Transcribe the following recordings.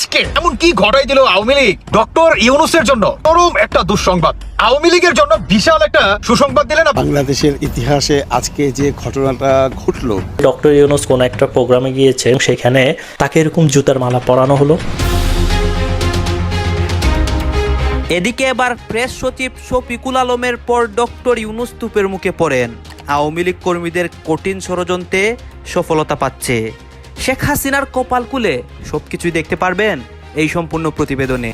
আজকে? এমন কি ঘটাই দিল আওয়ামী লীগ। ডক্টর ইউনুসের জন্য চরম একটা দুঃসংবাদ। আওয়ামী লীগের জন্য বিশাল একটা সুসংবাদ দিলেন। বাংলাদেশের ইতিহাসে আজকে যে ঘটনাটা ঘটলো। ডক্টর ইউনুস কোন একটা প্রোগ্রামে গিয়েছেন সেখানে তাকে এরকম জুতার মালা পরানো হলো। এদিকে এবার প্রেস সচিব শফিকুল আলমের পর ডক্টর ইউনুস তুপের মুখে পড়েন। আওয়ামী লীগ কর্মীদের কঠিন ষড়যন্ত্রে সফলতা পাচ্ছে। শেখ হাসিনার কপাল কুলে সবকিছুই দেখতে পারবেন এই সম্পূর্ণ প্রতিবেদনে।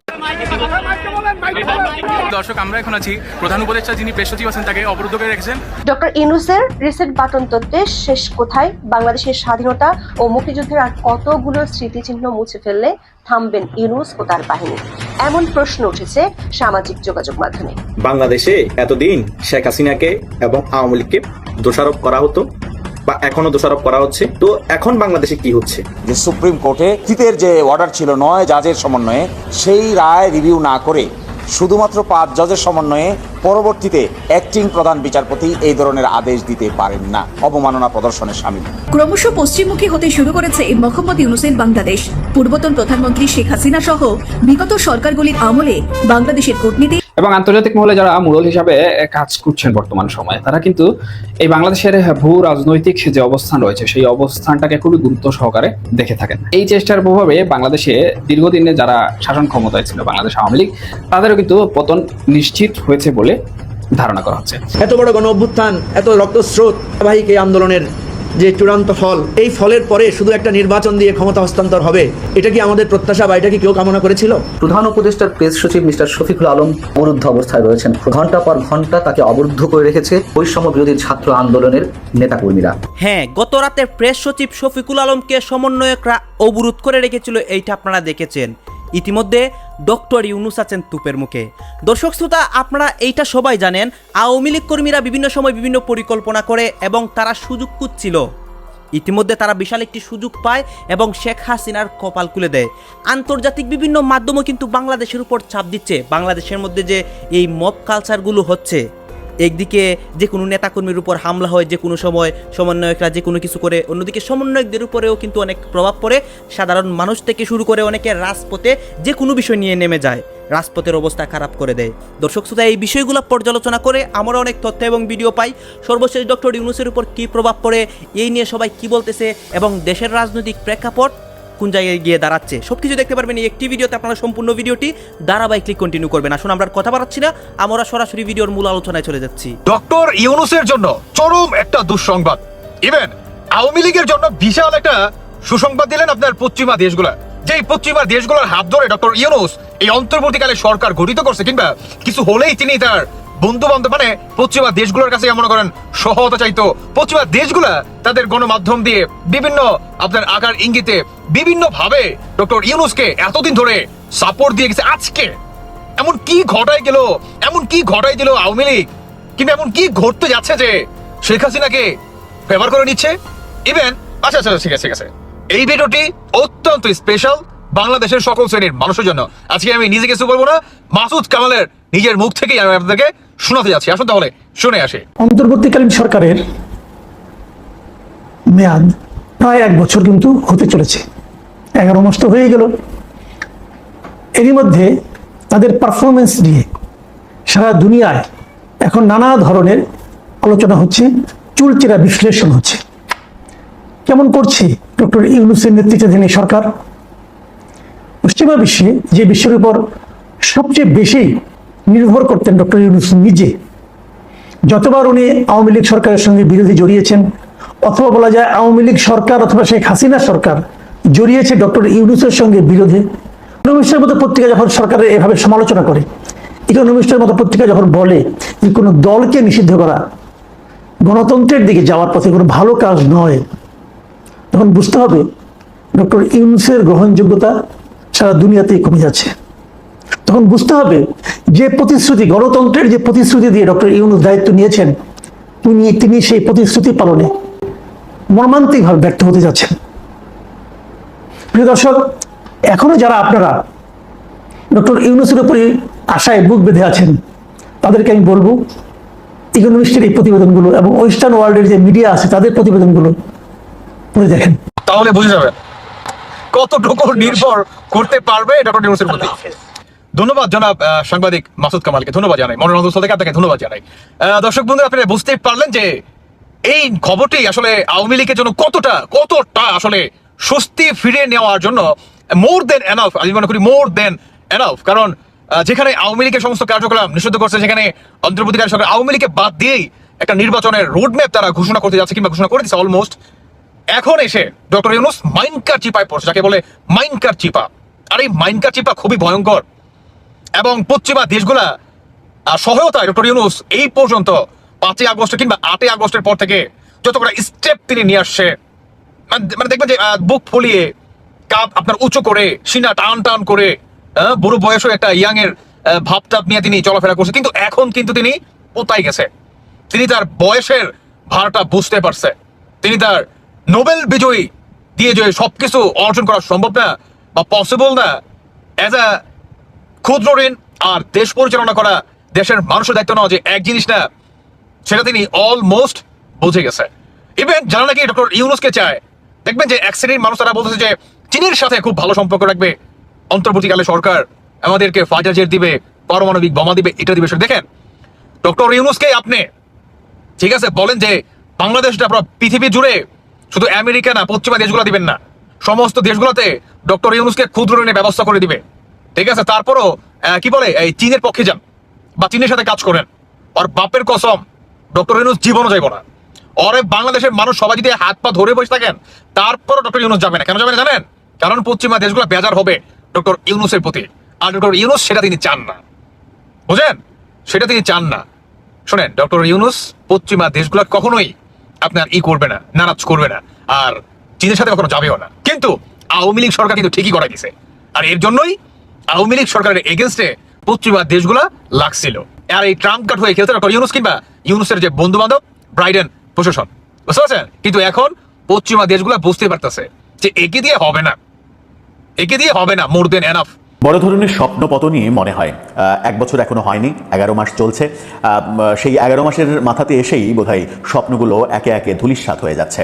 দর্শক আমরা এখন আছি প্রধান উপদেষ্টা যিনি প্রেস সচিব আছেন তাকে অবরুদ্ধ করে রেখেছেন। ডক্টর ইউনুসের রিসেট বাটন তত্ত্বে শেষ কোথায় বাংলাদেশের স্বাধীনতা ও মুক্তিযুদ্ধের আর কতগুলো স্মৃতিচিহ্ন মুছে ফেললে থামবেন ইউনুস ও তার বাহিনী? এমন প্রশ্ন উঠেছে সামাজিক যোগাযোগ মাধ্যমে। বাংলাদেশে এতদিন শেখ হাসিনাকে এবং আওয়ামী লীগকে দোষারোপ করা হতো? বা এখনও দোষারোপ করা হচ্ছে। তো এখন বাংলাদেশে কি হচ্ছে? যে সুপ্রিম কোর্টে অতীতের যে অর্ডার ছিল নয় জাজের সমন্বয়ে সেই রায় রিভিউ না করে শুধুমাত্র পাঁচ জজের সমন্বয়ে পরবর্তীতে অ্যাক্টিং প্রধান বিচারপতি এই ধরনের আদেশ দিতে পারেন না। অবমাননা প্রদর্শনের সামিল। ক্রমশ পশ্চিমমুখী হতে শুরু করেছে মোহাম্মদ ইউনুসের বাংলাদেশ। পূর্বতন প্রধানমন্ত্রী শেখ হাসিনা সহ বিগত সরকারগুলির আমলে বাংলাদেশের কূটনীতি এবং আন্তর্জাতিক মহলে যারা মূল হিসাবে কাজ করছেন বর্তমান সময়ে, তারা কিন্তু এই বাংলাদেশের ভূ রাজনৈতিক যে অবস্থান রয়েছে, সেই অবস্থানটাকে খুবই গুরুত্ব সহকারে দেখে থাকেন। এই চেষ্টার প্রভাবে বাংলাদেশে দীর্ঘদিনে যারা শাসন ক্ষমতায় ছিল বাংলাদেশ আওয়ামী লীগ, তাদেরও কিন্তু পতন নিশ্চিত হয়েছে বলে ধারণা করা হচ্ছে। এত বড় গণ অভ্যুত্থান এত রক্তস্রোত, ধারাবাহিক এই আন্দোলনের যে চূড়ান্ত ফল এই ফলের পরে শুধু একটা নির্বাচন দিয়ে ক্ষমতা হস্তান্তর হবে এটা কি আমাদের প্রত্যাশা বা এটা কি কেউ কামনা করেছিল? প্রধান উপদেষ্টার প্রেস সচিব মিস্টার শফিকুল আলম অবরুদ্ধ অবস্থায় রয়েছেন। ঘণ্টা পর ঘণ্টা তাকে অবরুদ্ধ করে রেখেছে বৈষম্য বিরোধী ছাত্র আন্দোলনের নেতাকর্মীরা। হ্যাঁ গত রাতে প্রেস সচিব শফিকুল আলমকে সমন্বয়করা অবরোধ করে রেখেছিল এইটা আপনারা দেখেছেন। ইতিমধ্যে ডক্টর ইউনুস আছেন তুপের মুখে। দর্শক শ্রোতা, আপনারা এইটা সবাই জানেন, আওয়ামী লীগ কর্মীরা বিভিন্ন সময় বিভিন্ন পরিকল্পনা করে এবং তারা সুযোগ খুঁজছিল। ইতিমধ্যে তারা বিশাল একটি সুযোগ পায় এবং শেখ হাসিনার কপাল খুলে দেয়। আন্তর্জাতিক বিভিন্ন মাধ্যমও কিন্তু বাংলাদেশের উপর চাপ দিচ্ছে। বাংলাদেশের মধ্যে যে এই মব কালচারগুলো হচ্ছে একদিকে যে কোনো নেতাকর্মীর উপর হামলা হয় যে কোনো সময়, সমন্বয়করা যে কোনো কিছু করে, অন্যদিকে সমন্বয়কদের উপরেও কিন্তু অনেক প্রভাব পড়ে। সাধারণ মানুষ থেকে শুরু করে অনেকে রাজপথে যে কোনো বিষয় নিয়ে নেমে যায়, রাজপথের অবস্থা খারাপ করে দেয়। দর্শক শ্রোতা, এই বিষয়গুলো পর্যালোচনা করে আমরা অনেক তথ্য এবং ভিডিও পাই। সর্বশেষ ডক্টর ইউনুসের উপর কী প্রভাব পড়ে, এই নিয়ে সবাই কি বলতেছে এবং দেশের রাজনৈতিক প্রেক্ষাপট কোন জায়গায় গিয়ে দাঁড়াচ্ছে। সব কিছু দেখতে পারবেন এই একটি ভিডিওতে আপনারা সম্পূর্ণ ভিডিওটি। ধারাবাহিকলি কন্টিনিউ করবেন। আসুন, আমরা কথা বাড়াচ্ছি না। আমরা সরাসরি ভিডিওর মূল আলোচনায় চলে যাচ্ছি। ডক্টর ইউনুসের জন্য চরম একটা দুঃসংবাদ। ইভেন আওয়ামী লীগের জন্য বিশাল একটা সুসংবাদ দিলেন আপনার পশ্চিমা দেশগুলা। যেই পশ্চিমা দেশগুলোর হাত ধরে ডক্টর ইউনুস এই অন্তর্বর্তীকালে সরকার গঠিত করছে, কিংবা কিছু হলেই তিনি তার বন্ধু বান্ধব মানে পশ্চিমা দেশগুলোর কাছে মনে করেন সহায়তা চাইতো। পশ্চিমা দেশগুলা তাদের গণমাধ্যম দিয়ে বিভিন্ন আপনার আকার ইঙ্গিতে বিভিন্ন ভাবে ডক্টর ইউনুসকে এতদিন ধরে সাপোর্ট দিয়ে গেছে। আজকে এমন কি ঘটাই গেল, এমন কি ঘটাই দিল আওয়ামী লীগ? কিন্তু এমন কি ঘটতে যাচ্ছে যে শেখ হাসিনাকে ফেভার করে নিচ্ছে? ইভেন আচ্ছা আচ্ছা ঠিক আছে ঠিক আছে। এই ভিডিওটি অত্যন্ত স্পেশাল বাংলাদেশের সকল শ্রেণির মানুষের জন্য। আজকে আমি নিজে কিছু বলব না, মাসুদ কামালের নিজের মুখ থেকেই আমি আপনাদেরকে শোনাতে যাচ্ছি। আসুন তাহলে, শুনে আসে। অন্তর্বর্তীকালীন সরকারের মেয়াদ প্রায় এক বছর কিন্তু হতে চলেছে। এগারো মাস তো হয়ে গেল। এরই মধ্যে তাদের পারফরমেন্স নিয়ে সারা দুনিয়ায় এখন নানা ধরনের আলোচনা হচ্ছে, চুলচেরা বিশ্লেষণ হচ্ছে। কেমন করছে ডক্টর ইউনুসের নেতৃত্বাধীন এই সরকার? পশ্চিমা বিশ্বে যে বিশ্বের উপর সবচেয়ে বেশি নির্ভর করতেন ডক্টর ইউনুস নিজে। যতবার উনি আওয়ামী লীগ সরকারের সঙ্গে বিরোধী জড়িয়েছেন, অথবা বলা যায় আওয়ামী লীগ সরকার অথবা শেখ হাসিনা সরকার জড়িয়েছে ডক্টর ইউনুসের সঙ্গে বিরোধে, ইকোনমিস্টের মতো পত্রিকা যখন সরকারের এভাবে সমালোচনা করে, ইকোনমিস্টের মতো পত্রিকা যখন বলে যে কোনো দলকে নিষিদ্ধ করা, গণতন্ত্রের দিকে যাওয়ার পথে কোনো ভালো কাজ নয়, তখন বুঝতে হবে ডক্টর ইউনুসের গ্রহণযোগ্যতা সারা দুনিয়াতেই কমে যাচ্ছে। তখন বুঝতে হবে যে প্রতিশ্রুতি, গণতন্ত্রের যে প্রতিশ্রুতি দিয়ে ডক্টর ইউনুস দায়িত্ব নিয়েছেন, তিনি তিনি সেই প্রতিশ্রুতি পালনে মর্মান্তিকভাবে ব্যর্থ হতে যাচ্ছেন। প্রিয় দর্শক, এখনও যারা আপনারা ডক্টর ইউনুসের উপরে আশায় বুক বেঁধে আছেন, তাদেরকে আমি বলব ইকোনমিস্টের এই প্রতিবেদনগুলো এবং ওয়েস্টার্ন ওয়ার্ল্ডের যে মিডিয়া আছে, তাদের প্রতিবেদনগুলো পড়ে দেখেন। তাহলে বুঝে যাবে কতটুকু নির্ভর করতে পারবে ডক্টর ইউনুসের প্রতি? ধন্যবাদ জনাব সাংবাদিক মাসুদ কামালকে। ধন্যবাদ জানাই। মনোরঞ্জন থেকে আপনাকে ধন্যবাদ জানাই। দর্শক বন্ধু আপনারা বুঝতে পারলেন যে এই খবরটি আসলে আওয়ামী লীগের জন্য কতটা কতটা আসলে স্বস্তি ফিরে নেওয়ার জন্য মোর দেন এনাফ আমি মনে করি মোর দেন এনাফ কারণ যেখানে আওয়ামী লীগের সমস্ত কার্যক্রম নিষিদ্ধ করছে, সেখানে অন্তর্বর্তীকালীন সরকার আওয়ামী লীগকে বাদ দিয়েই একটা নির্বাচনের রোডম্যাপ তারা ঘোষণা করতে যাচ্ছে কিংবা ঘোষণা করে দিচ্ছে অলমোস্ট এখন এসে ডক্টর ইউনুস মাইনকার চিপায় পড়ছে, যাকে বলে মাইনকার চিপা। আর এই মাইনকার চিপা খুবই ভয়ঙ্কর। এবং পশ্চিমা দেশগুলা সহায়তায় ডক্টর ইউনুস এই পর্যন্ত পাঁচই আগস্ট কিংবা আটই আগস্টের পর থেকে যত করে স্টেপ তিনি নিয়ে আসছে মানে মানে দেখবেন যে বুক ফুলিয়ে কাপ আপনার উঁচু করে, সিনা টান টান করে বুড়ো বয়সও একটা ইয়াং এর ভাবটাপ নিয়ে তিনি চলাফেরা করছে। কিন্তু এখন কিন্তু তিনি পোতাই গেছে। তিনি তার বয়সের ভারটা বুঝতে পারছে। তিনি তার নোবেল বিজয়ী দিয়ে যে সবকিছু অর্জন করা সম্ভব না বা পসিবল না অ্যাজ আ ক্ষুদ্র ঋণ আর দেশ পরিচালনা করা দেশের মানুষের দায়িত্ব নেওয়া যে এক জিনিস না, সেটা তিনি অলমোস্ট বুঝে গেছে। ইভেন যারা নাকি ডক্টর ইউনুসকে চায়? দেখবেন যে এক শ্রেণির মানুষ তারা বলতেছে যে চীনের সাথে খুব ভালো সম্পর্ক রাখবে, অন্তর্বর্তীকালে সরকার আমাদেরকে জেট দিবে, পারমাণবিক বোমা দিবে, এটা দিবে। দেখেন ডক্টর ইউনুসকে আপনি, ঠিক আছে, বলেন যে বাংলাদেশটা পুরো পৃথিবী জুড়ে শুধু আমেরিকা না, পশ্চিমা দেশগুলো দিবেন না, সমস্ত দেশগুলোতে ডক্টর ইউনুসকে ক্ষুদ্র ঋণের ব্যবস্থা করে দিবে। ঠিক আছে? তারপরও কি বলে? এই চীনের পক্ষে যান বা চীনের সাথে কাজ করেন। আর বাপের কসম, ডক্টর ইউনুস জীবনও যাইব না। অরে বাংলাদেশের মানুষ সবাই যদি হাত পা ধরে বসে থাকেন, তারপরও ডক্টর ইউনুস যাবে না। কেন যাবে না জানেন? কারণ পশ্চিমা দেশগুলো বেজার হবে ডক্টর ইউনুসের প্রতি। আর ডক্টর ইউনুস, সেটা তিনি চান না। বুঝেন সেটা তিনি চান না। শোনেন, ডক্টর ইউনুস পশ্চিমা দেশগুলো কখনোই আপনার ই করবে না, নারাজ করবে না, আর চীনের সাথে কখনো যাবেও না। কিন্তু আওয়ামী লীগ সরকার কিন্তু ঠিকই করা দিছে। আর এর জন্যই আওয়ামী লীগ সরকারের এগেনস্টে পশ্চিমা দেশগুলো লাগছিল। আর এই ট্রাম্প কার্ড হয়ে খেলতে ডক্টর ইউনুস কিংবা ইউনুসের যে বন্ধু বান্ধব ব্রাইডেন প্রশাসন। বুঝতে পারছেন? কিন্তু এখন পশ্চিমা দেশগুলো বুঝতে পারতেছে যে একে দিয়ে হবে না। একে দিয়ে হবে না মোর দেন এনাফ বড় ধরনের স্বপ্ন পতনই মনে হয়। এক বছর এখনও হয়নি, এগারো মাস চলছে। সেই এগারো মাসের মাথাতে এসেই বোধহয় স্বপ্নগুলো একে একে ধুলিস্বাত হয়ে যাচ্ছে।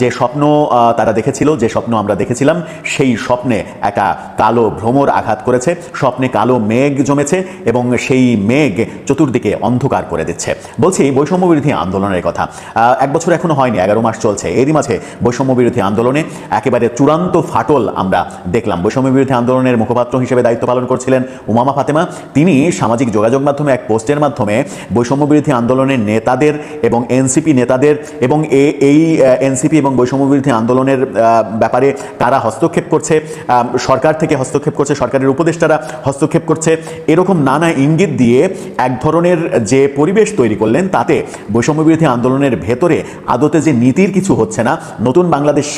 যে স্বপ্ন তারা দেখেছিল, যে স্বপ্ন আমরা দেখেছিলাম, সেই স্বপ্নে একটা কালো ভ্রমর আঘাত করেছে, স্বপ্নে কালো মেঘ জমেছে এবং সেই মেঘ চতুর্দিকে অন্ধকার করে দিচ্ছে। বলছি, বৈষম্য বিরোধী আন্দোলনের কথা। এক বছর এখনও হয়নি, এগারো মাস চলছে। এরই মাঝে বৈষম্য বিরোধী আন্দোলনে একেবারে চূড়ান্ত ফাটল আমরা দেখলাম। বৈষম্য বিরোধী আন্দোলনের মুখপাত্র হিসেবে দায়িত্ব পালন করছিলেন উমামা ফাতেমা। তিনি সামাজিক যোগাযোগ মাধ্যমে, এক পোস্টের মাধ্যমে বৈষম্য বিরোধী আন্দোলনের নেতাদের এবং এনসিপি নেতাদের এবং এই এনসিপি এবং বৈষম্য বিরোধী আন্দোলনের ব্যাপারে কারা হস্তক্ষেপ করছে সরকার থেকে হস্তক্ষেপ করছে, সরকারের উপদেষ্টারা হস্তক্ষেপ করছে। এরকম নানা ইঙ্গিত দিয়ে এক ধরনের যে পরিবেশ তৈরি করলেন, তাতে বৈষম্য বিরোধী আন্দোলনের ভেতরে আদতে যে নীতির কিছু হচ্ছে না, নতুন বাংলাদেশ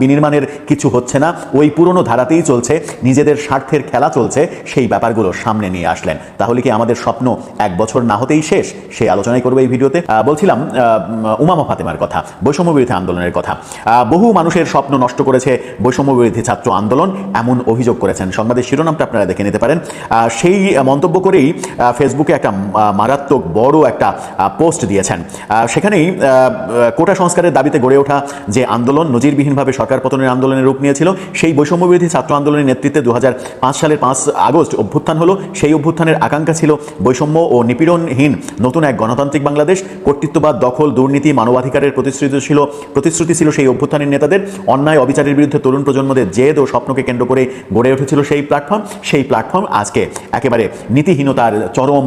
বিনির্মাণের কিছু হচ্ছে না, ওই পুরনো ধারাতেই চলছে। নিজেদের স্বার্থের খেলা চলছে, সেই ব্যাপারগুলো সামনে নিয়ে আসলেন। তাহলে কি আমাদের স্বপ্ন এক বছর না হতেই শেষ? সেই আলোচনাই করব এই ভিডিওতে। বলছিলাম উমামা ফাতেমার কথা, বৈষম্য বিরোধী আন্দোলনের কথা। বহু মানুষের স্বপ্ন নষ্ট করেছে বৈষম্য বিরোধী ছাত্র আন্দোলন, এমন অভিযোগ করেছেন। সংবাদের শিরোনামটা আপনারা দেখে নিতে পারেন। সেই মন্তব্য করেই ফেসবুকে একটা মারাত্মক বড় একটা পোস্ট দিয়েছেন। সেখানেই কোটা সংস্কারের দাবিতে গড়ে ওঠা যে আন্দোলন নজিরবিহীনভাবে সরকার পতনের আন্দোলনের রূপ নিয়েছিল, সেই বৈষম্য বিরোধী ছাত্র আন্দোলনের নেতৃত্বে দু হাজার সালের পাঁচ আগস্ট অভ্যুত্থান হলো। সেই অভ্যুত্থানের আকাঙ্ক্ষা ছিল বৈষম্য ও নিপীড়নহীন নতুন এক গণতান্ত্রিক বাংলাদেশ। কর্তৃত্ববাদ, দখল, দুর্নীতি, মানবাধিকারের প্রতিশ্রুতি ছিল প্রতিশ্রুতি ছিল সেই অভ্যুত্থানের নেতাদের। অন্যায়, অবিচারের বিরুদ্ধে তরুণ প্রজন্মদের জেদ ও স্বপ্নকে কেন্দ্র করে গড়ে উঠেছিল সেই প্ল্যাটফর্ম সেই প্ল্যাটফর্ম আজকে একেবারে নীতিহীনতার চরম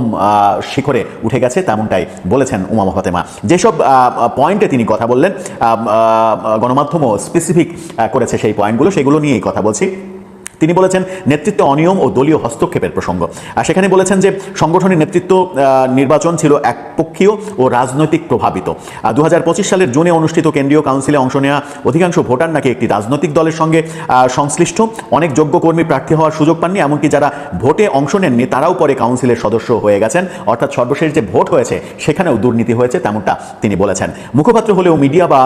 শিখরে উঠে গেছে তেমনটাই বলেছেন উমা ফাতেমা যেসব পয়েন্টে তিনি কথা বললেন গণমাধ্যমও স্পেসিফিক করেছে সেই পয়েন্টগুলো। সেগুলো নিয়েই কথা বলছি। তিনি বলেছেন নেতৃত্ব অনিয়ম ও দলীয় হস্তক্ষেপের প্রসঙ্গ। আর সেখানে বলেছেন যে সংগঠনের নেতৃত্ব নির্বাচন ছিল একপক্ষীয় ও রাজনৈতিক প্রভাবিত। দু হাজার পঁচিশ সালের জুনে অনুষ্ঠিত কেন্দ্রীয় কাউন্সিলে অংশ নেওয়া অধিকাংশ ভোটার নাকি একটি রাজনৈতিক দলের সঙ্গে সংশ্লিষ্ট। অনেক যোগ্য কর্মী প্রার্থী হওয়ার সুযোগ পাননি, এমনকি যারা ভোটে অংশ নেননি তারাও পরে কাউন্সিলের সদস্য হয়ে গেছেন। অর্থাৎ সর্বশেষ যে ভোট হয়েছে সেখানেও দুর্নীতি হয়েছে, তেমনটা তিনি বলেছেন। মুখপাত্র হলেও মিডিয়া বা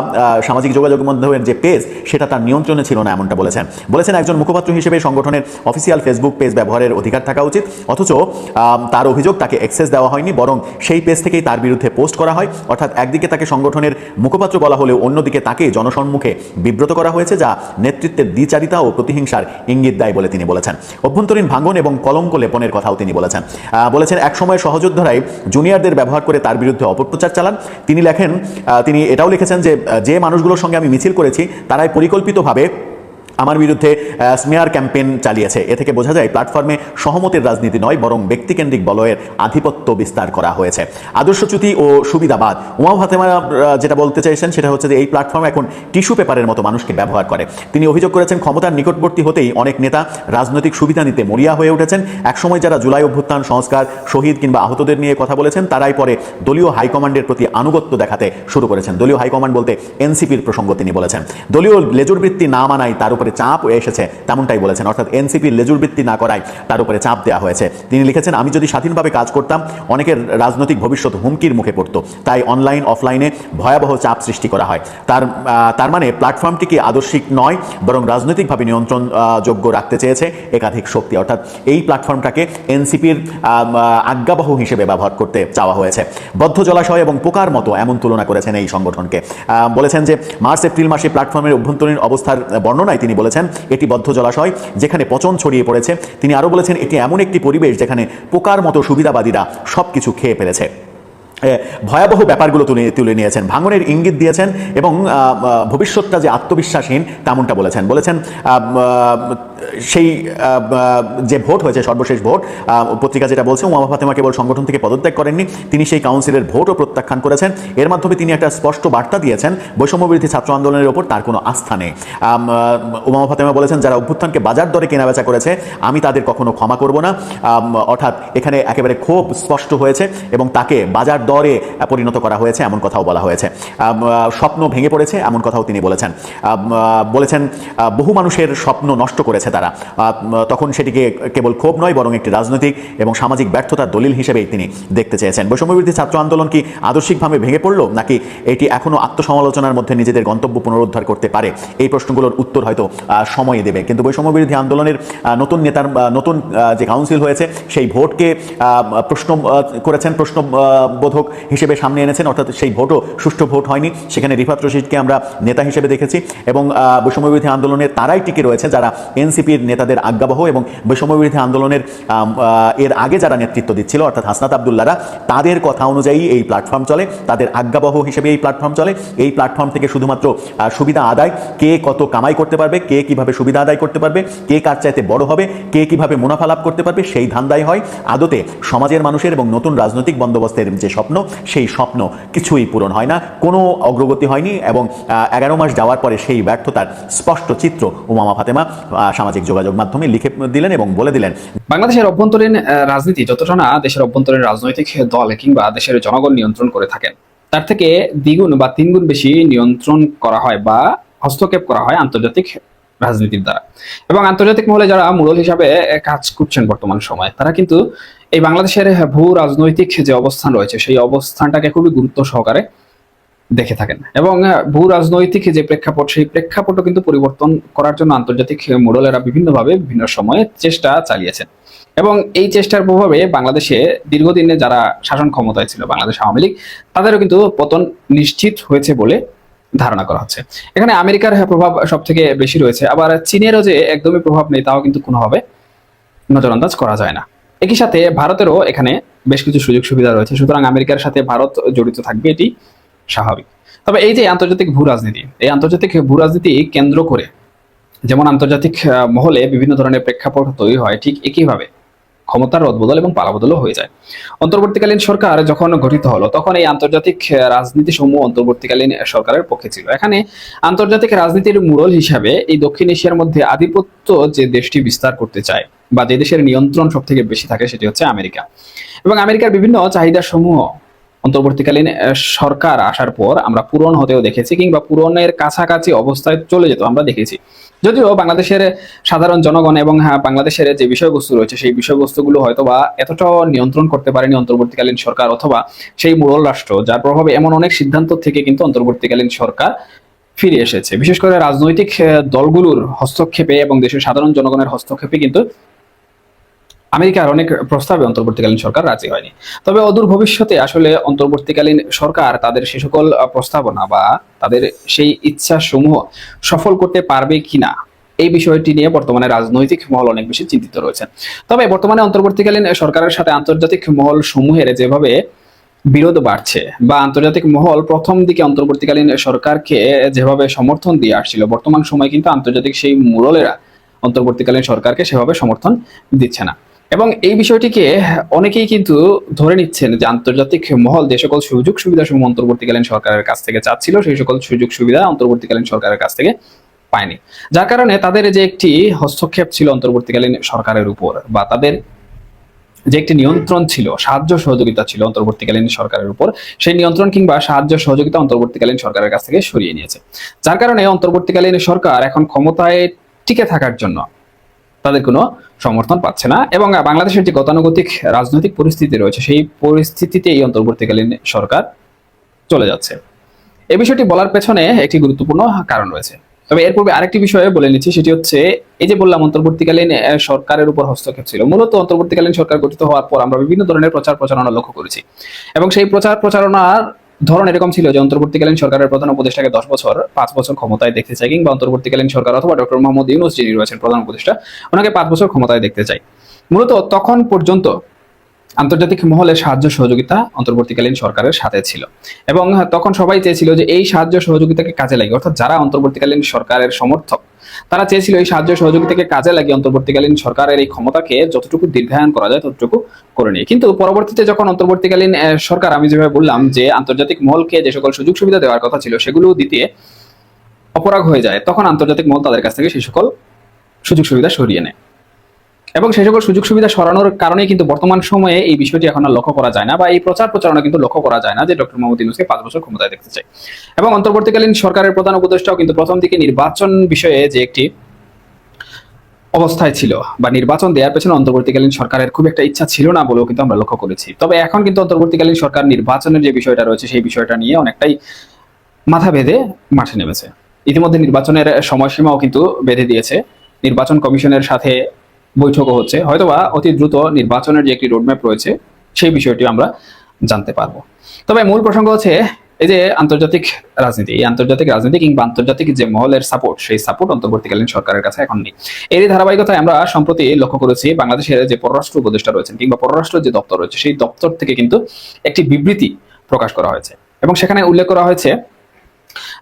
সামাজিক যোগাযোগ মাধ্যমের যে পেজ সেটা তার নিয়ন্ত্রণে ছিল না, এমনটা বলেছেন। বলেছেন একজন মুখপাত্র হিসেবে সংগঠনের অফিসিয়াল ফেসবুক পেজ ব্যবহারের অধিকার থাকা উচিত। অথচ তার অভিযোগ তাকে অ্যাক্সেস দেওয়া হয়নি, বরং সেই পেজ থেকেই তার বিরুদ্ধে পোস্ট করা হয়। অর্থাৎ একদিকে তাকে সংগঠনের মুখপাত্র বলা হলেও অন্যদিকে তাকে জনসম্মুখে বিব্রত করা হয়েছে, যা নেতৃত্বের দ্বিচারিতা ও প্রতিহিংসার ইঙ্গিত দেয় বলে তিনি বলেছেন। অভ্যন্তরীণ ভাঙন এবং কলঙ্ক লেপনের কথাও তিনি বলেছেন। বলেছেন, একসময় সহযোদ্ধারাই জুনিয়রদের ব্যবহার করে তার বিরুদ্ধে অপপ্রচার চালান। তিনি লেখেন তিনি এটাও লিখেছেন যে যে মানুষগুলোর সঙ্গে আমি মিছিল করেছি, তারাই পরিকল্পিতভাবে আমার বিরুদ্ধে স্মেয়ার ক্যাম্পেইন চালিয়েছে। এ থেকে বোঝা যায় প্ল্যাটফর্মে সহমতের রাজনীতি নয়, বরং ব্যক্তিকেন্দ্রিক বলয়ের আধিপত্য বিস্তার করা হয়েছে। আদর্শচ্যুতি ও সুবিধাবাদ। উমা ফাতেমা যেটা বলতে চাইছেন, সেটা হচ্ছে যে এই প্ল্যাটফর্ম এখন টিস্যু পেপারের মতো মানুষকে ব্যবহার করে। তিনি অভিযোগ করেছেন, ক্ষমতার নিকটবর্তী হতেই অনেক নেতা রাজনৈতিক সুবিধা নিতে মরিয়া হয়ে উঠেছেন। একসময় যারা জুলাই অভ্যুত্থান, সংস্কার, শহীদ কিংবা আহতদের নিয়ে কথা বলেছেন, তারাই পরে দলীয় হাইকমান্ডের প্রতি আনুগত্য দেখাতে শুরু করেছেন। দলীয় হাইকমান্ড বলতে এনসিপির প্রসঙ্গ তিনি বলেছেন। দলীয় লেজুর বৃত্তি না মানায় তার উপরে চাপ এসেছে, তেমনটাই বলেছেন। অর্থাৎ এনসিপির লেজুর বৃত্তি না করায় তার উপরে চাপ দেওয়া হয়েছে। তিনি লিখেছেন, আমি যদি স্বাধীনভাবে কাজ করতাম, অনেকের রাজনৈতিক ভবিষ্যৎ হুমকির মুখে পড়তো। তাই অনলাইন, অফলাইনে ভয়াবহ চাপ সৃষ্টি করা হয়। তার তার মানে প্ল্যাটফর্মটি কি আদর্শিক নয়, বরং রাজনৈতিকভাবে নিয়ন্ত্রণ যোগ্য রাখতে চেয়েছে একাধিক শক্তি। অর্থাৎ এই প্ল্যাটফর্মটাকে এনসিপির আজ্ঞাবহ হিসেবে ব্যবহার করতে চাওয়া হয়েছে। বদ্ধ জলাশয় এবং পোকার মতো এমন তুলনা করেছেন এই সংগঠনকে। বলেছেন যে, মার্চ, এপ্রিল মাসে প্ল্যাটফর্মের অভ্যন্তরীণ অবস্থার বর্ণনায় তিনি বলেছেন, এটি বদ্ধ জলাশয় যেখানে পচন ছড়িয়ে পড়েছে। তিনি আরও বলেছেন, এটি এমন একটি পরিবেশ যেখানে পোকার মতো সুবিধাবাদীরা সব কিছু খেয়ে ফেলেছে। ভয়াবহ ব্যাপারগুলো তুলে তুলে নিয়েছেন। ভাঙনের ইঙ্গিত দিয়েছেন এবং ভবিষ্যৎটা যে আত্মবিশ্বাসহীন তেমনটা বলেছেন। বলেছেন সেই যে ভোট হয়েছে, সর্বশেষ ভোট পত্রিকা যেটা বলছে উমা ফাতেমা কেবল সংগঠন থেকে পদত্যাগ করেননি, তিনি সেই কাউন্সিলের ভোটও প্রত্যাখ্যান করেছেন। এর মাধ্যমে তিনি একটা স্পষ্ট বার্তা দিয়েছেন, বৈষম্যবিরোধী ছাত্র আন্দোলনের ওপর তার কোনো আস্থা নেই। উমা ফাতেমা বলেছেন, যারা অভ্যুত্থানকে বাজার দরে কেনাবেচা করেছে, আমি তাদের কখনো ক্ষমা করব না। অর্থাৎ এখানে একেবারে ক্ষোভ স্পষ্ট হয়েছে এবং তাকে বাজার দরে পরিণত করা হয়েছে, এমন কথাও বলা হয়েছে। স্বপ্ন ভেঙে পড়েছে, এমন কথাও তিনি বলেছেন। বলেছেন বহু মানুষের স্বপ্ন নষ্ট করেছে তারা। তখন সেটিকে কেবল ক্ষোভ নয়, বরং একটি রাজনৈতিক এবং সামাজিক ব্যর্থতার দলিল হিসেবেই তিনি দেখতে চেয়েছেন। বৈষম্যবিরোধী ছাত্র আন্দোলন কি আদর্শিকভাবে ভেঙে পড়ল, নাকি এটি এখনও আত্মসমালোচনার মধ্যে নিজেদের গন্তব্য পুনরুদ্ধার করতে পারে? এই প্রশ্নগুলোর উত্তর হয়তো সময় দেবে। কিন্তু বৈষম্যবিরোধী আন্দোলনের নতুন নেতার নতুন যে কাউন্সিল হয়েছে, সেই ভোটকে প্রশ্ন করেছেন প্রশ্ন আহ, হিসেবে সামনে এনেছেন অর্থাৎ সেই ভোটও সুষ্ঠু ভোট হয়নি। সেখানে রিফাত রশিদকে আমরা নেতা হিসেবে দেখেছি এবং বৈষম্যবিরোধী আন্দোলনের তারাই টিকে রয়েছে যারা এনসিপির নেতাদের আজ্ঞাবহ এবং বৈষম্যবিরোধী আন্দোলনের এর আগে যারা নেতৃত্ব দিচ্ছিল অর্থাৎ হাসনাত আবদুল্লারা তাদের কথা অনুযায়ী এই প্ল্যাটফর্ম চলে তাদের আজ্ঞাবহ হিসেবে এই প্ল্যাটফর্ম চলে। এই প্ল্যাটফর্ম থেকে শুধুমাত্র সুবিধা আদায় কে কত কামাই করতে পারবে কে কীভাবে সুবিধা আদায় করতে পারবে কে কার চাইতে বড় হবে কে কীভাবে মুনাফা লাভ করতে পারবে সেই ধান্দাই হয়। আদতে সমাজের মানুষের এবং নতুন রাজনৈতিক বন্দোবস্তের যে স্বপ্ন সেই স্বপ্ন কিছুই পূরণ হয় না। কোনো অগ্রগতি হয়নি এবং এগারো মাস যাওয়ার পরে সেই ব্যর্থতার স্পষ্ট চিত্র উমামা ফাতেমা সামাজিক যোগাযোগ মাধ্যমে লিখে দিলেন এবং বলে দিলেন। বাংলাদেশের অভ্যন্তরীণ রাজনীতি যতটা না দেশের অভ্যন্তরীণ রাজনৈতিক দল কিংবা দেশের জনগণ নিয়ন্ত্রণ করে থাকেন, তার থেকে দ্বিগুণ বা তিনগুণ বেশি নিয়ন্ত্রণ করা হয় বা হস্তক্ষেপ করা হয় আন্তর্জাতিক রাজনীতির দ্বারা। এবং আন্তর্জাতিক মহলে যারা মুরল হিসাবে কাজ করছেন বর্তমান সময়ে, তারা কিন্তু এই বাংলাদেশের ভূ রাজনৈতিক যে অবস্থান রয়েছে, সেই অবস্থানটাকে খুবই গুরুত্ব সহকারে দেখে থাকেন। এবং ভূ রাজনৈতিক যে প্রেক্ষাপট, সেই প্রেক্ষাপটও কিন্তু পরিবর্তন করার জন্য আন্তর্জাতিক মোড়লেরা বিভিন্নভাবে, বিভিন্ন সময়ে চেষ্টা চালিয়েছেন। এবং এই চেষ্টার প্রভাবে বাংলাদেশে দীর্ঘদিনে যারা শাসন ক্ষমতায় ছিল, বাংলাদেশ আওয়ামী লীগ, তাদেরও কিন্তু পতন নিশ্চিত হয়েছে বলে ধারণা করা হচ্ছে। এখানে আমেরিকার প্রভাব সব থেকে বেশি রয়েছে। আবার চীনেরও যে একদমই প্রভাব নেই, তাও কিন্তু কোনোভাবে নজরআন্দাজ করা যায় না। একই সাথে ভারতেরও এখানে বেশ কিছু সুযোগ সুবিধা রয়েছে। সুতরাং আমেরিকার সাথে ভারত জড়িত থাকবে, এটি স্বাভাবিক। তবে এই যে আন্তর্জাতিক ভূ রাজনীতি, এই আন্তর্জাতিক ভূ রাজনীতি কেন্দ্র করে যেমন আন্তর্জাতিক মহলে বিভিন্ন ধরনের প্রেক্ষাপট তৈরি হয়, ঠিক একইভাবে ক্ষমতার রদবদল এবং পালাবদলও হয়ে যায়। অন্তর্বর্তীকালীন সরকার যখন গঠিত হলো, তখন এই আন্তর্জাতিক রাজনীতি সমূহ অন্তর্বর্তীকালীন সরকারের পক্ষে ছিল। এখানে আন্তর্জাতিক রাজনীতির মূল হিসাবে এই দক্ষিণ এশিয়ার মধ্যে আধিপত্য যে দেশটি বিস্তার করতে চায় বা যে দেশের নিয়ন্ত্রণ সব থেকে বেশি থাকে, সেটি হচ্ছে আমেরিকা। এবং আমেরিকার বিভিন্ন চাহিদা সমূহ অন্তর্বর্তীকালীন সরকার আসার পর আমরা পূরণ হতেও দেখেছি কিংবা পূরণের কাছাকাছি অবস্থায় চলে যেত আমরা দেখেছি। যদিও বাংলাদেশের সাধারণ জনগণ এবং হ্যাঁ বাংলাদেশের যে বিষয়বস্তু রয়েছে, সেই বিষয়বস্তুগুলো হয়তো বা এতটাও নিয়ন্ত্রণ করতে পারেনি অন্তর্বর্তীকালীন সরকার অথবা সেই মোড়ল রাষ্ট্র, যার প্রভাবে এমন অনেক সিদ্ধান্ত থেকে কিন্তু অন্তর্বর্তীকালীন সরকার ফিরে এসেছে। বিশেষ করে রাজনৈতিক দলগুলোর হস্তক্ষেপে এবং দেশের সাধারণ জনগণের হস্তক্ষেপে কিন্তু আমেরিকার অনেক প্রস্তাবে অন্তর্বর্তীকালীন সরকার রাজি হয়নি। তবে অদূর ভবিষ্যতে আসলে অন্তর্বর্তীকালীন সরকার তাদের সে সকল প্রস্তাবনা বা তাদের সেই ইচ্ছা সমূহ সফল করতে পারবে কিনা, এই বিষয়টি নিয়ে বর্তমানে রাজনৈতিক মহল অনেক বেশি চিন্তিত রয়েছে। তবে বর্তমানে অন্তর্বর্তীকালীন সরকারের সাথে আন্তর্জাতিক মহল সমূহের যেভাবে বিরোধ বাড়ছে বা আন্তর্জাতিক মহল প্রথম দিকে অন্তর্বর্তীকালীন সরকারকে যেভাবে সমর্থন দিয়ে আসছিল, বর্তমান সময় কিন্তু আন্তর্জাতিক সেই মুরলেরা অন্তর্বর্তীকালীন সরকারকে সেভাবে সমর্থন দিচ্ছে না। এবং এই বিষয়টিকে অনেকেই কিন্তু ধরে নিচ্ছেন যে আন্তর্জাতিক মহল যে সকল সুযোগ সুবিধা সমূহ অন্তর্বর্তীকালীন সরকারের কাছ থেকে চাচ্ছিল, সেই সকল সুযোগ সুবিধা অন্তর্বর্তীকালীন সরকারের কাছ থেকে পায়নি। যার কারণে তাদের যে একটি হস্তক্ষেপ ছিল অন্তর্বর্তীকালীন সরকারের উপর বা তাদের যে একটি নিয়ন্ত্রণ ছিল, সাহায্য সহযোগিতা ছিল অন্তর্বর্তীকালীন সরকারের উপর, সেই নিয়ন্ত্রণ কিংবা সাহায্য সহযোগিতা অন্তর্বর্তীকালীন সরকারের কাছ থেকে সরিয়ে নিয়েছে। যার কারণে অন্তর্বর্তীকালীন সরকার এখন ক্ষমতায় টিকে থাকার জন্য তাদের কোনো সমর্থন পাচ্ছে না। এবং বাংলাদেশের যে গতানুগতিক রাজনৈতিক পরিস্থিতি রয়েছে, সেই পরিস্থিতিতে এই অন্তর্বর্তীকালীন সরকার চলে যাচ্ছে। এই বিষয়টি বলার পেছনে একটি গুরুত্বপূর্ণ কারণ রয়েছে। তবে এর পূর্বে আরেকটি বিষয়ে বলে নিচ্ছি, সেটি হচ্ছে, এই যে বললাম, অন্তর্বর্তীকালীন সরকারের উপর হস্তক্ষেপ ছিল। মূলত অন্তর্বর্তীকালীন সরকার গঠিত হওয়ার পর আমরা বিভিন্ন ধরনের প্রচার প্রচারণা লক্ষ্য করেছি। এবং সেই প্রচার প্রচারণার ধরন এরকম ছিল যে অন্তর্বর্তীকালীন সরকারের প্রধান উপদেষ্টাকে দশ বছর, পাঁচ বছর ক্ষমতায় দেখতে চাই কিংবা অন্তর্বর্তীকালীন সরকার অথবা ডক্টর মোহাম্মদ ইউনুস যিনি রয়েছেন প্রধান উপদেষ্টা, ওনাকে পাঁচ বছর ক্ষমতায় দেখতে চাই। মূলত তখন পর্যন্ত আন্তর্জাতিক মহলে সাহায্য সহযোগিতা অন্তর্বর্তীকালীন সরকারের সাথে ছিল। এবং তখন সবাই চেয়েছিল যে এই সাহায্য সহযোগিতাকে কাজে লাগে অর্থাৎ যারা অন্তর্বর্তীকালীন সরকারের সমর্থক তারা চেয়েছিল এই সাহায্য সহযোগিতাকে কাজে লাগিয়ে অন্তর্বর্তীকালীন সরকারের এই ক্ষমতাকে যতটুকু দীর্ঘায়ন করা যায় ততটুকু করে নিয়ে। কিন্তু পরবর্তীতে যখন অন্তর্বর্তীকালীন সরকার, আমি যেভাবে বললাম যে আন্তর্জাতিক মহলকে যে সকল সুযোগ সুবিধা দেওয়ার কথা ছিল সেগুলো দিতে অপরাগ হয়ে যায়, তখন আন্তর্জাতিক মহল তাদের কাছ থেকে সেই সকল সুযোগ সুবিধা সরিয়ে নেয়। এবং সেই সকল সুযোগ সুবিধা সরানোর কারণে কিন্তু বর্তমান সময়ে এই বিষয়টি এখন লক্ষ্য করা যায় না বা এই প্রচার প্রচারণা কিন্তু লক্ষ্য করা যায় না যে ডক্টর মোহাম্মদ ইউনুসকে পাঁচ বছর ক্ষমতায় দেখতে চাই। এবং অন্তর্বর্তীকালীন সরকারের প্রধান উপদেষ্টাও কিন্তু প্রথম দিকে নির্বাচন বিষয়ে যে একটি অবস্থায় ছিল বা নির্বাচন দেওয়ার পেছনে অন্তর্বর্তীকালীন সরকারের খুব একটা ইচ্ছা ছিল না বলেও কিন্তু আমরা লক্ষ্য করেছি। তবে এখন কিন্তু অন্তর্বর্তীকালীন সরকার নির্বাচনের যে বিষয়টা রয়েছে সেই বিষয়টা নিয়ে অনেকটাই মাথা বেঁধে মাঠে নেমেছে। ইতিমধ্যে নির্বাচনের সময়সীমাও কিন্তু বেঁধে দিয়েছে। নির্বাচন কমিশনের সাথে বৈঠকও হচ্ছে। হয়তোবা অতি দ্রুত নির্বাচনের যে একটি রোডম্যাপ রয়েছে, সেই বিষয়টি আমরা জানতে পারব। তবে মূল প্রসঙ্গ হচ্ছে এই যে আন্তর্জাতিক রাজনীতি, এই আন্তর্জাতিক রাজনীতি কিংবা আন্তর্জাতিক যে মহলের সাপোর্ট সেই সাপোর্ট অন্তর্বর্তীকালীন সরকারের কাছে এখন নেই। এরই ধারাবাহিকতায় আমরা সম্প্রতি লক্ষ্য করেছি বাংলাদেশের যে পররাষ্ট্র উপদেষ্টা রয়েছেন কিংবা পররাষ্ট্র যে দপ্তর রয়েছে, সেই দপ্তর থেকে কিন্তু একটি বিবৃতি প্রকাশ করা হয়েছে। এবং সেখানে উল্লেখ করা হয়েছে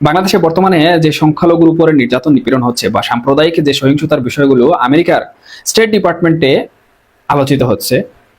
বাংলাদেশে বর্তমানে যে সংখ্যালঘুর উপরে নির্যাতন নিপীড়ন হচ্ছে বা সাম্প্রদায়িক যে সহিংসতার বিষয়গুলো আমেরিকার স্টেট ডিপার্টমেন্টে আলোচিত হচ্ছে,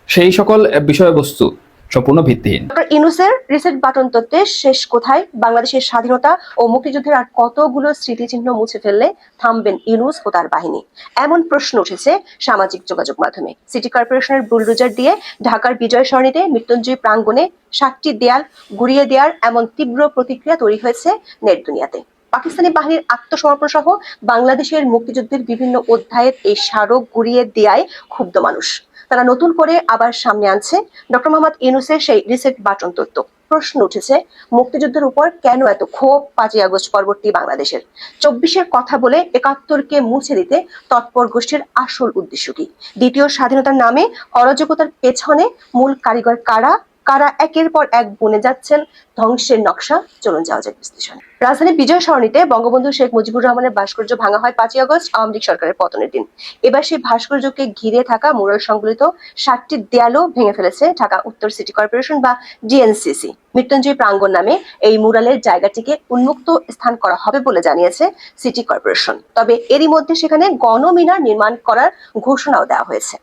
সেই সকল বিষয়বস্তু সম্পূর্ণ ভিত্তিহীন ডক্টর ইনুসের রিসেট বাটন তত্ত্বে শেষ কোথায়? বাংলাদেশের স্বাধীনতা ও মুক্তিযুদ্ধের আর কতগুলো স্মৃতিচিহ্ন মুছে ফেললে থামবেন ইউনুস ও তার বাহিনী? এমন প্রশ্ন উঠেছে সামাজিক যোগাযোগ মাধ্যমে। সিটি কর্পোরেশনের বুলডোজার দিয়ে ঢাকার বিজয় সরণিতে মৃত্যুঞ্জয় প্রাঙ্গণে সাতটি দেয়াল গুড়িয়ে দেওয়ার এমন তীব্র প্রতিক্রিয়া তৈরি হয়েছে নেট দুনিয়াতে। পাকিস্তানি বাহিনীর আত্মসমর্পণ সহ বাংলাদেশের মুক্তিযুদ্ধের বিভিন্ন অধ্যায়ের এই স্মারক গুড়িয়ে দেয়ায় ক্ষুব্ধ মানুষ। তারা নতুন করে আবার সামনে আনছে। ডক্টর মোহাম্মদ ইউনুসের সেই রিসেট বাটন তত্ত্ব। প্রশ্ন উঠেছে, মুক্তিযুদ্ধের উপর কেন এত ক্ষোভ পাঁচই আগস্ট পরবর্তী বাংলাদেশের? চব্বিশের কথা বলে একাত্তরকে মুছে দিতে তৎপর গোষ্ঠীর আসল উদ্দেশ্য কি? দ্বিতীয় স্বাধীনতার নামে অরাজকতার পেছনে মূল কারিগর কারা? কারা একের পর এক বনে যাচ্ছেন, ধ্বংসের নকশা চলুন যাওয়া যাক বিশ্লেষণে। রাজধানী বিজয় সরণিতে বঙ্গবন্ধু শেখ মুজিবুর রহমানের ভাস্কর্য ভাঙা হয় পাঁচই আগস্ট, আওয়ামী লীগ সরকারের পতনের দিন। এবার সেই ভাস্কর্যকে ঘিরে থাকা মুরাল সংবলিত ষাটটি দেয়ালও ভেঙে ফেলেছে ঢাকা উত্তর সিটি কর্পোরেশন বা ডিএনসিসি। মৃত্যুঞ্জয় প্রাঙ্গণ নামে এই মুরালের জায়গাটিকে উন্মুক্ত স্থান করা হবে বলে জানিয়েছে সিটি কর্পোরেশন। তবে এরই মধ্যে সেখানে গণমিনার নির্মাণ করার ঘোষণাও দেওয়া হয়েছে।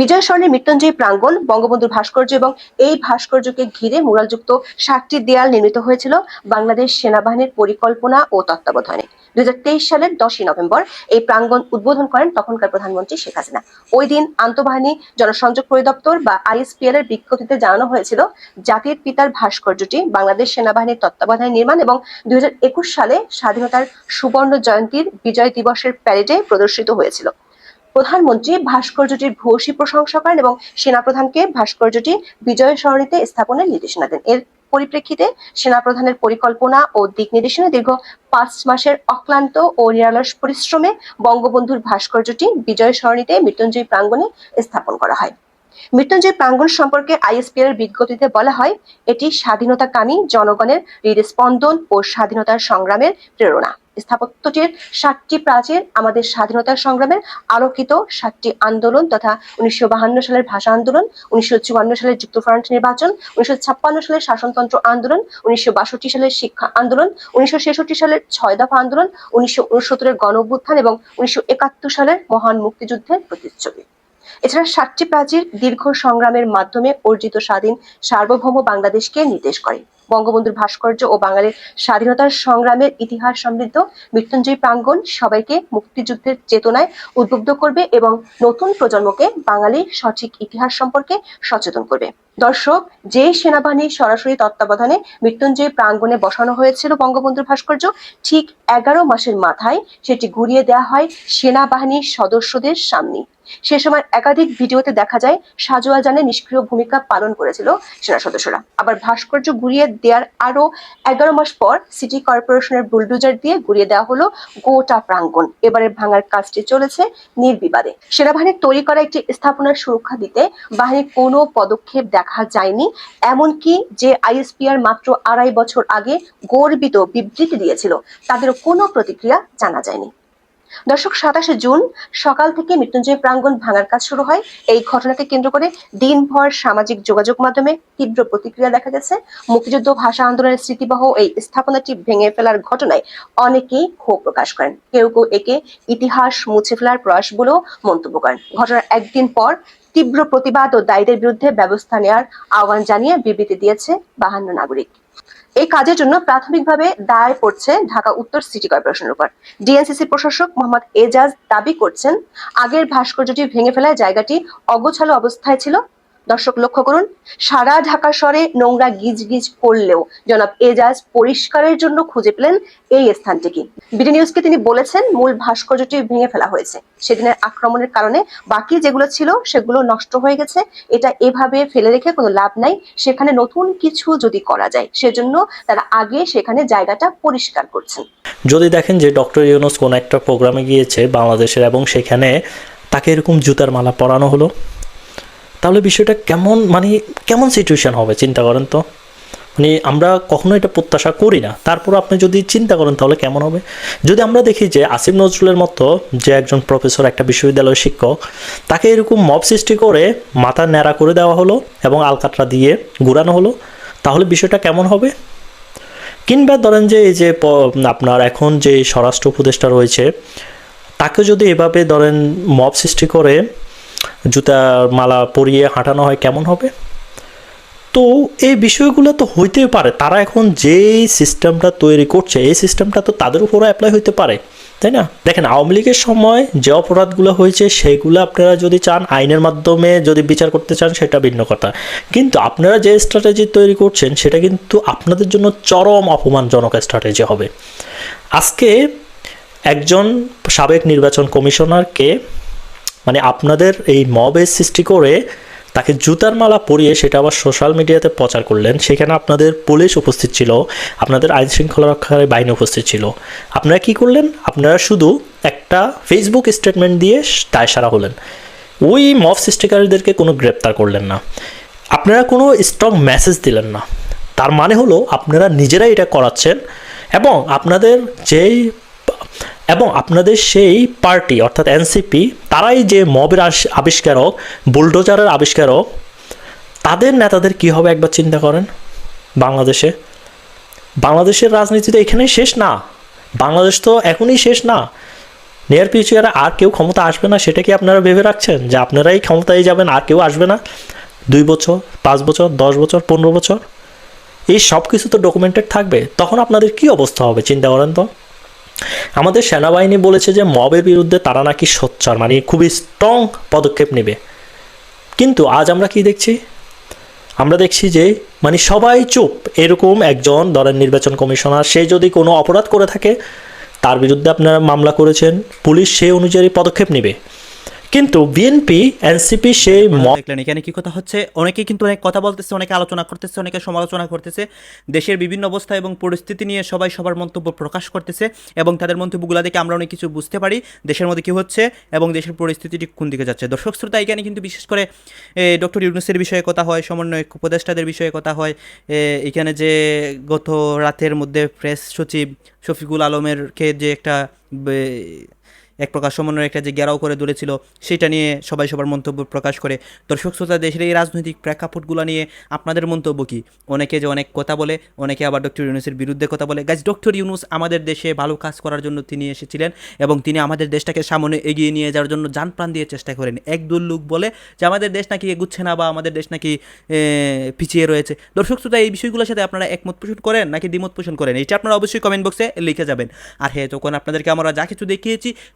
বিজয় স্বর্ণের মৃত্যুঞ্জয় প্রাঙ্গণ, বঙ্গবন্ধুর ভাস্কর্য এবং এই ভাস্কর্যকে ঘিরে মুরালযুক্ত ষাটটি দেয়াল নির্মিত হয়েছিল বাংলাদেশ সেনাবাহিনীর পরিকল্পনা ও তত্ত্বাবধানে। দুই হাজার তেইশ সালের দশই নভেম্বর এই প্রাঙ্গণ উদ্বোধন করেন তখনকার প্রধানমন্ত্রী শেখ হাসিনা। ওই দিন আন্তঃবাহিনী, জনসংযোগ পরিদপ্তর বা আইএসপিএল এর বিজ্ঞপ্তিতে জানানো হয়েছিল, জাতির পিতার ভাস্কর্যটি বাংলাদেশ সেনাবাহিনীর তত্ত্বাবধানে নির্মাণ এবং দুই হাজার একুশ সালে স্বাধীনতার সুবর্ণ জয়ন্তীর বিজয় দিবসের প্যারেডে প্রদর্শিত হয়েছিল। প্রধানমন্ত্রী ভাস্কর্যটির ভূয়সী প্রশংসা করেন এবং সেনাপ্রধানকে ভাস্কর্যটি বিজয় সরণিতে স্থাপনের নির্দেশনা দেন। এর পরিপ্রেক্ষিতে সেনাপ্রধানের পরিকল্পনা ও দিক নির্দেশনা দীর্ঘ পাঁচ মাসের অক্লান্ত ও নিরলস পরিশ্রমে বঙ্গবন্ধুর ভাস্কর্যটি বিজয় সরণিতে মৃত্যুঞ্জয় প্রাঙ্গণে স্থাপন করা হয়। মৃত্যুঞ্জয় প্রাঙ্গণ সম্পর্কে আইএসপিআর বিজ্ঞপ্তিতে বলা হয়, এটি স্বাধীনতাকামী জনগণের হৃদস্পন্দন ও স্বাধীনতার সংগ্রামের প্রেরণা। স্থাপত্যটির সাতটি প্রাচীর আমাদের স্বাধীনতা সংগ্রামের আলোকিত, সাতটি আন্দোলন তথা উনিশশো সালের ভাষা আন্দোলন, উনিশশো চুয়ান্ন সালের যুক্তফ্রন্ট নির্বাচন, উনিশশো ছাপ্পান্ন সালের শাসনতন্ত্র আন্দোলন, উনিশশো বাষট্টি সালের শিক্ষা আন্দোলন, উনিশশো ছেষট্টি সালের ছয় দফা আন্দোলন, উনিশশো উনসত্তরের গণ এবং উনিশশো একাত্তর সালের মহান মুক্তিযুদ্ধের প্রতিচ্ছবি। এছাড়া সাতটি প্রাচীর দীর্ঘ সংগ্রামের মাধ্যমে অর্জিত স্বাধীন সার্বভৌম বাংলাদেশকে নির্দেশ করে। বঙ্গবন্ধুর ভাস্কর্য ও বাঙালির স্বাধীনতার সংগ্রামের ইতিহাস সমৃদ্ধ মৃত্যুঞ্জয় প্রাঙ্গণ সবাইকে মুক্তিযুদ্ধের চেতনায় উদ্বুদ্ধ করবে এবং নতুন প্রজন্মকে বাঙালির সঠিক ইতিহাস সম্পর্কে সচেতন করবে। দর্শক, যে সেনাবাহিনীর সরাসরি তত্ত্বাবধানে মৃত্যুঞ্জয় প্রাঙ্গণে বসানো হয়েছিল বঙ্গবন্ধুর ভাস্কর্য, ঠিক এগারো মাসের মাথায় সেটি ঘুরিয়ে দেওয়া হয় সেনাবাহিনীর সদস্যদের সামনে। সে সময় একাধিক ভিডিওতে দেখা যায়, সাজোয়া জানে নিষ্ক্রিয় ভূমিকা পালন করেছিল সেনা সদস্যরা। আবার ভাস্কর্য ঘুরিয়ে দেওয়ার আরও এগারো মাস পর সিটি কর্পোরেশনের বুলডোজার দিয়ে ঘুরিয়ে দেওয়া হলো গোটা প্রাঙ্গণ। এবারে ভাঙার কাজটি চলেছে নির্বিবাদে। সেনাবাহিনীর তৈরি করা একটি স্থাপনার সুরক্ষা দিতে বাহিনীর কোনো পদক্ষেপ দেখা যায়নি, এমনকি যে আইএসপিআর মাত্র আড়াই বছর আগে গর্বিত বিবৃতি দিয়েছিল, তাদেরও কোনো প্রতিক্রিয়া জানা যায়নি। দর্শক, সাতাশে জুন সকাল থেকে মৃত্যুঞ্জয় প্রাঙ্গণ ভাঙার কাজ শুরু হয়। এই ঘটনাকে কেন্দ্র করে দিনভর সামাজিক যোগাযোগ মাধ্যমে তীব্র প্রতিক্রিয়া দেখা গেছে। মুক্তিযুদ্ধ, ভাষা আন্দোলনের স্মৃতিবহ এই স্থাপনাটি ভেঙে ফেলার ঘটনায় অনেকেই ক্ষোভ প্রকাশ করেন। কেউ কেউ একে ইতিহাস মুছে ফেলার প্রয়াস বলেও মন্তব্য করেন। ঘটনার একদিন পর তীব্র প্রতিবাদ ও দায়ীদের বিরুদ্ধে ব্যবস্থা নেওয়ার আহ্বান জানিয়ে বিবৃতি দিয়েছে বাহান্ন নাগরিক। এই কাজের জন্য প্রাথমিকভাবে দায় পড়ছে ঢাকা উত্তর সিটি কর্পোরেশনের উপর। ডিএনসিসি প্রশাসক মোহাম্মদ এজাজ দাবি করছেন, আগের ভাস্কর্যটি ভেঙে ফেলায় জায়গাটি অগোছালো অবস্থায় ছিল দর্শক লক্ষ্য করুন, সারা ঢাকা শহরে নোংরা গিজ গিজ করলেও জনাব এজাজ পরিষ্কারের জন্য খুঁজে পেলেন এই স্থানটিকে। বিডি নিউজকে তিনি বলেছেন, মূল ভাস্কর্যটি ভেঙে ফেলা হয়েছে। সেদিনের আক্রমণের কারণে বাকি যেগুলো ছিল সেগুলো নষ্ট হয়ে গেছে। এটা এভাবে ফেলে রেখে কোনো লাভ নাই। সেখানে নতুন কিছু যদি করা যায়, সেজন্য তারা আগে সেখানে জায়গাটা পরিষ্কার করছেন। যদি দেখেন যে ডক্টর ইউনুস কোন একটা প্রোগ্রামে গিয়েছে বাংলাদেশের এবং সেখানে তাকে এরকম জুতার মালা পরানো হলো। তাহলে বিষয়টা কেমন মানে কেমন সিচুয়েশন হবে, চিন্তা করেন তো? মানে আমরা কখনো এটা প্রত্যাশা করি না। তারপর আপনি যদি চিন্তা করেন তাহলে কেমন হবে? যদি আমরা দেখি যে আসিফ নজরুলের মতো যে একজন প্রফেসর একটা বিশ্ববিদ্যালয়ের শিক্ষক, তাকে এরকম মব সৃষ্টি করে মাথা ন্যাড়া করে দেওয়া হলো এবং আলকাতরা দিয়ে ঘুরানো হলো, তাহলে বিষয়টা কেমন হবে? কিংবা ধরেন যে এই যে আপনার এখন যে স্বরাষ্ট্র উপদেষ্টা রয়েছে, তাকে যদি এভাবে ধরেন মব সৃষ্টি করে জুতার মালা পরিয়ে হাঁটানো হয়, কেমন হবে? তো এই বিষয়গুলো তো হইতেই পারে। তারা এখন যেই সিস্টেমটা তৈরি করছে, এই সিস্টেমটা তো তাদের উপরও অ্যাপ্লাই হইতে পারে, তাই না? দেখেন, আওয়ামী লীগের সময় যে অপরাধগুলো হয়েছে, সেগুলো আপনারা যদি চান, আইনের মাধ্যমে যদি বিচার করতে চান, সেটা ভিন্ন কথা। কিন্তু আপনারা যে স্ট্র্যাটেজি তৈরি করছেন, সেটা কিন্তু আপনাদের জন্য চরম অপমানজনক স্ট্র্যাটেজি হবে। আজকে একজন সাবেক নির্বাচন কমিশনারকে মানে আপনাদের এই মবের সৃষ্টি করে তাকে জুতার মালা পরিয়ে সেটা আবার সোশ্যাল মিডিয়াতে প্রচার করলেন। সেখানে আপনাদের পুলিশ উপস্থিত ছিল, আপনাদের আইন শৃঙ্খলা রক্ষাকারী বাহিনী উপস্থিত ছিল। আপনারা কি করলেন? আপনারা শুধু একটা ফেসবুক স্টেটমেন্ট দিয়ে দায় সারা হলেন। ওই মব সৃষ্টিকারীদেরকে কোনো গ্রেপ্তার করলেন না। আপনারা কোনো স্ট্রং মেসেজ দিলেন না। তার মানে হলো, আপনারা নিজেরাই এটা করাচ্ছেন এবং আপনাদের যেই এবং আপনাদের সেই পার্টি অর্থাৎ এনসিপি তারাই যে মবের আবিষ্কারক, বুলডোজারের আবিষ্কারক, তাদের নেতাদের কি হবে একবার চিন্তা করেন? বাংলাদেশে। বাংলাদেশের রাজনীতি তো এখানেই শেষ না। বাংলাদেশ তো এখনই শেষ না। নিয়ার ফিউচারে আর কেউ ক্ষমতা আসবে না, সেটা কি আপনারা ভেবে রাখছেন? যে আপনারাই ক্ষমতায় যাবেন, আর কেউ আসবে না? দুই বছর, পাঁচ বছর, দশ বছর, পনেরো বছর? এই সব কিছু তো ডকুমেন্টেড থাকবে। তখন আপনাদের কি অবস্থা হবে, চিন্তা করেন তো? আমাদের সেনাবাহিনী বলেছে যে মবের বিরুদ্ধে তারা নাকি সোচ্চার মানে খুবই স্ট্রং পদক্ষেপ নেবে। কিন্তু আজ আমরা কি দেখছি? আমরা দেখছি যে মানে সবাই চুপ, এরকম একজন ধরেন নির্বাচন কমিশনার, সে যদি কোনো অপরাধ করে থাকে, তার বিরুদ্ধে আপনারা মামলা করেছেন, পুলিশ সে অনুযায়ী পদক্ষেপ নেবে। কিন্তু বিএনপি এনসিপি সেই দেখলেন এখানে কি কথা হচ্ছে? অনেকে কিন্তু অনেক কথা বলতেছে অনেকে আলোচনা করতেছে অনেকে সমালোচনা করতেছে। দেশের বিভিন্ন অবস্থা এবং পরিস্থিতি নিয়ে সবাই সবার মন্তব্য প্রকাশ করতেছে এবং তাদের মন্তব্যগুলো দেখে আমরা অনেক কিছু বুঝতে পারি। দেশের মধ্যে কি হচ্ছে এবং দেশের পরিস্থিতিটি কোন দিকে যাচ্ছে? দর্শক শ্রোতা এখানে কিন্তু বিশেষ করে ডক্টর ইউনুসের বিষয়ে কথা হয় সমন্বয়ক উপদেষ্টাদের বিষয়ে কথা হয়। এখানে যে গত রাতের মধ্যে প্রেস সচিব শফিকুল আলমেরকে যে একটা এক প্রকার সমন্বয় একটা যে গেরাও করে তুলেছিল, সেটা নিয়ে সবাই সবার মন্তব্য প্রকাশ করে। দর্শক শ্রোতা, দেশের এই রাজনৈতিক প্রেক্ষাপটগুলো নিয়ে আপনাদের মন্তব্য কী? অনেকে যে অনেক কথা বলে, অনেকে আবার ডক্টর ইউনুসের বিরুদ্ধে কথা বলে। গাছ ডক্টর ইউনুস আমাদের দেশে ভালো কাজ করার জন্য তিনি এসেছিলেন এবং তিনি আমাদের দেশটাকে সামনে এগিয়ে নিয়ে যাওয়ার জন্য যান প্রাণ দিয়ে চেষ্টা করেন। একদল লোক বলে যে আমাদের দেশ নাকি এগুচ্ছে না বা আমাদের দেশ নাকি পিছিয়ে রয়েছে। দর্শক শ্রোতা, এই বিষয়গুলোর সাথে আপনারা একমত পোষণ করেন নাকি দ্বিমত পোষণ করেন? এটা আপনারা অবশ্যই কমেন্ট বক্সে লিখে যাবেন। আর হ্যাঁ তখন আপনাদেরকে আমরা যা কিছু দেখিয়েছি